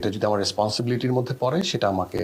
এটা যদি আমার রেসপন্সিবিলিটির মধ্যে পড়ে, সেটা আমাকে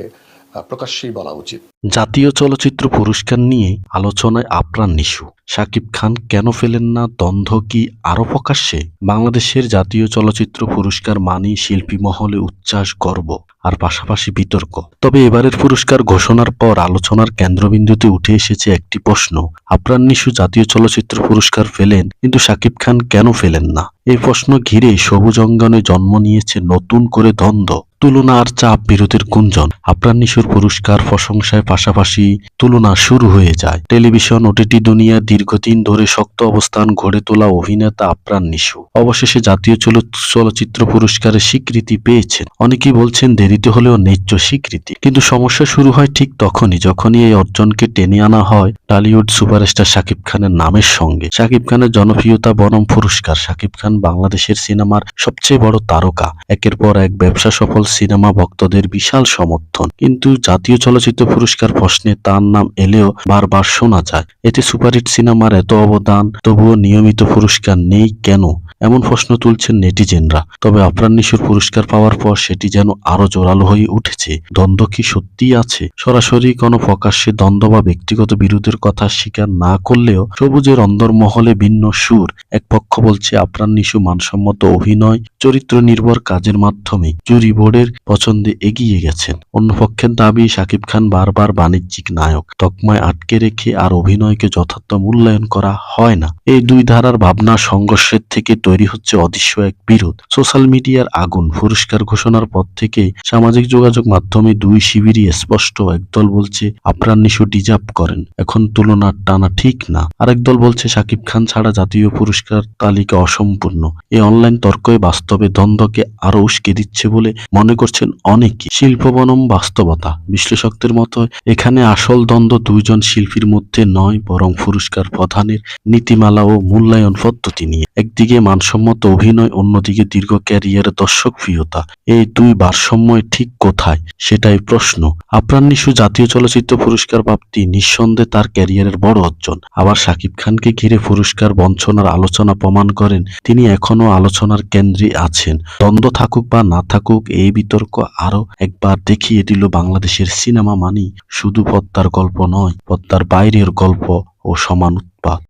প্রকাশ্যেই বলা উচিত। জাতীয় চলচ্চিত্র পুরস্কার নিয়ে আলোচনায় আপ্রাণ নিশু। শাকিব খান কেন ফেলেন না? দ্বন্দ্ব কি আরও প্রকাশ্যে? বাংলাদেশের জাতীয় চলচ্চিত্র পুরস্কার মানি শিল্পী মহলে উচ্ছ্বাস, গর্ব আর পাশাপাশি বিতর্ক। তবে এবারের পুরস্কার ঘোষণার পর আলোচনার কেন্দ্রবিন্দুতে উঠে এসেছে একটি প্রশ্ন। আপ্রাণ নিশু জাতীয় চলচ্চিত্র পুরস্কার ফেলেন, কিন্তু শাকিব খান কেন ফেলেন না? এই প্রশ্ন ঘিরে সবুজ অঙ্গনে জন্ম নিয়েছে নতুন করে দ্বন্দ্ব। তুলনা আর চাপ বিরোধের গুঞ্জন। আপ্রাণ নিশুর পুরস্কার প্রশংসায় পাশাপাশি তুলনা শুরু হয়ে যায়। টেলিভিশন, ওটিটি দুনিয়া দীর্ঘদিন ধরে শক্ত অবস্থান গড়ে তোলা অভিনেতা আপ্রাণ নিশু। অবশেষে জাতীয় চল- চলচ্চিত্র পুরস্কারের স্বীকৃতি পেয়েছেন। অনেকেই বলছেন দেরিতে হলেও ন্যায্য স্বীকৃতি। কিন্তু সমস্যা শুরু হয় ঠিক তখনই, যখনই এই অর্জনকে টেনে আনা হয় টলিউড সুপারস্টার শাকিব খানের নামের সঙ্গে। শাকিব খানের জনপ্রিয়তা বনম পুরস্কার। শাকিব খান বাংলাদেশের সিনেমার সবচেয়ে বড় তারকা। একের পর এক ব্যবসা সফল সিনেমা ভক্তদের বিশাল সমর্থন। কিন্তু জাতীয় চলচ্চিত্র পুরস্কার প্রশ্নে তার নাম এলেও বারবার শোনা যায়, এতে সুপারহিট সিনেমার এত অবদান, তবুও নিয়মিত পুরস্কার নেই কেন? এমন প্রশ্ন তুলছেন নেটিজেনরা। তবে নিশুর পুরস্কার পাওয়ার পর সেটি যেন আরও জোরালো হয়ে উঠেছে। দ্বন্দ্ব কি সত্যিই আছে? সরাসরি কোনো প্রকাশ্যে দ্বন্দ্ব বা ব্যক্তিগত বিরোধের কথা স্বীকার না করলেও সবুজের অন্দরমহলে ভিন্ন সুর। এক পক্ষ বলছে আপ্রাণ নিশু মানসম্মত অভিনয়, চরিত্র নির্ভর কাজের মাধ্যমে জুরি বোর্ডের পছন্দে এগিয়ে গেছেন। অন্য পক্ষের দাবি, শাকিব খান বারবার বাণিজ্যিক নায়ক। তকমায় আটকে রেখে আর অভিনয়কে যথার্থ মূল্যায়ন করা হয় না। এই দুই ধারার ভাবনা সংঘর্ষের থেকে তৈরি হচ্ছে অদৃশ্য এক বিরোধ। সোশ্যাল মিডিয়ার আগুন পুরস্কার ঘোষণার পর থেকে সামাজিক যোগাযোগ মাধ্যমে দুই শিবিরই স্পষ্ট একদল বলছে আপ্রাণ নিশু ডিজার্ভ করেন। এখন তুলনার টানা ঠিক না। আরেক দল বলছে শাকিব খান ছাড়া জাতীয় পুরস্কার তালিকা অসম্পূর্ণ। এই অনলাইন তর্কই বাস্তবে দ্বন্দ্বকে আরও উস্কে দিচ্ছে বলে মনে করছেন অনেকে শিল্প বনম বাস্তবতা। বিশ্লেষকদের মতো, এখানে আসল দ্বন্দ্ব দুইজন শিল্পীর মধ্যে নয়, বরং পুরস্কার প্রধানের নীতিমালা ও মূল্যায়ন পদ্ধতি নিয়ে। একদিকে মানসম্মত অভিনয় অন্যদিকে দীর্ঘ ক্যারিয়ারে দর্শক প্রিয়তা। এই দুই ভারসাম্য ঠিক কোথায়? সেটাই প্রশ্ন। আপ্রাণ নিশু জাতীয় চলচ্চিত্র পুরস্কার প্রাপ্তি নিঃসন্দেহে তার ক্যারিয়ারের বড় অর্জন। আবার শাকিব খানকে ঘিরে পুরস্কার বঞ্চনার আলোচনা প্রমাণ করেন, তিনি এখনও আলোচনার কেন্দ্রে আছেন। দ্বন্দ্ব থাকুক বা না থাকুক, এই বিতর্ক আরও একবার দেখিয়ে দিল বাংলাদেশের সিনেমা মানি শুধু পদ্মার গল্প নয়, পদ্মার বাইরের গল্প ও সমান উৎপাদ